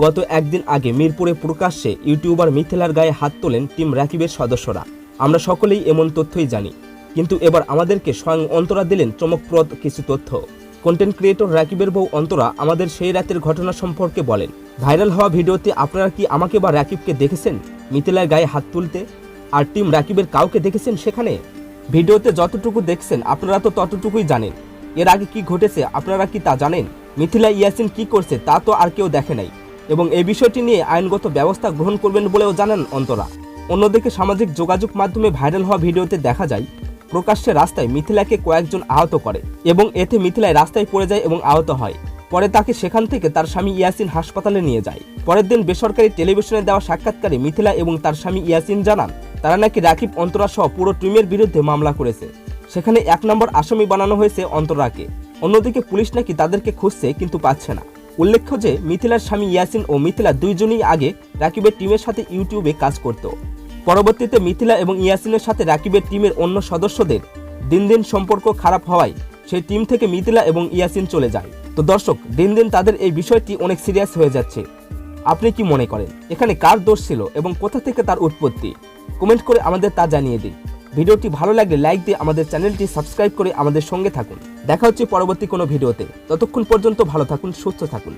গত একদিন আগে মিরপুরে প্রকাশ্যে ইউটিউবার মিথিলার গায়ে হাত তোলেন টিম রাকিবের সদস্যরা। আমরা সকলেই এমন তথ্যই জানি, কিন্তু এবার আমাদেরকে স্বয়ং অন্তরা দিলেন চমকপ্রদ কিছু তথ্য। কন্টেন্ট ক্রিয়েটর রাকিবের বউ অন্তরা আমাদের সেই রাতের ঘটনা সম্পর্কে বলেন, ভাইরাল হওয়া ভিডিওতে আপনারা কি আমাকে বা রাকিবকে দেখেছেন? মিথিলার গায়ে হাত তুলতে? আর টিম রাকিবের কাউকে দেখেছেন সেখানে? ভিডিওতে যতটুকু দেখছেন আপনারা তো ততটুকুই জানেন। এর আগে কি ঘটেছে আপনারা কি তা জানেন? মিথিলা ইয়াসিন কি করছে তা তো আর কেউ দেখে নাই। এবং এই বিষয়টি নিয়ে আইনগত ব্যবস্থা গ্রহণ করবেন বলেও জানান অন্তরা। অন্যদিকে সামাজিক যোগাযোগ মাধ্যমে ভাইরাল হওয়া ভিডিওতে দেখা যায়, প্রকাশ্যে রাস্তায় মিথিলাকে কয়েকজন আহত করে এবং এতে মিথিলায় রাস্তায় পড়ে যায় এবং আহত হয়। পরে তাকে সেখান থেকে তার স্বামী ইয়াসিন হাসপাতালে নিয়ে যায়। পরের দিন বেসরকারি টেলিভিশনে দেওয়া সাক্ষাৎকারে মিথিলা এবং তার স্বামী ইয়াসিন জানান, তারা নাকি রাকিব অন্তরা সহ পুরো টিমের বিরুদ্ধে মামলা করেছে। সেখানে এক নম্বর আসামি বানানো হয়েছে অন্তরাকে। অন্যদিকে পুলিশ নাকি তাদেরকে খুঁজছে কিন্তু পাচ্ছে না। উল্লেখ্য যে, মিথিলার স্বামী ইয়াসিন ও মিথিলা দুইজনই আগে রাকিবের টিমের সাথে ইউটিউবে কাজ করত। পরবর্তীতে মিথিলা এবং ইয়াসিনের সাথে রাকিবের টিমের অন্য সদস্যদের দিন দিন সম্পর্ক খারাপ হওয়ায় সেই টিম থেকে মিথিলা এবং ইয়াসিন চলে যায়। তো দর্শক, দিন দিন তাদের এই বিষয়টি অনেক সিরিয়াস হয়ে যাচ্ছে। আপনি কি মনে করেন, এখানে কার দোষ ছিল এবং কোথা থেকে তার উৎপত্তি? কমেন্ট করে আমাদের তা জানিয়ে দিন। ভিডিওটি ভালো লাগলে লাইক দিয়ে আমাদের চ্যানেলটি সাবস্ক্রাইব করে আমাদের সঙ্গে থাকুন। দেখা হচ্ছে পরবর্তী কোনো ভিডিওতে। ততক্ষণ পর্যন্ত ভালো থাকুন, সুস্থ থাকুন।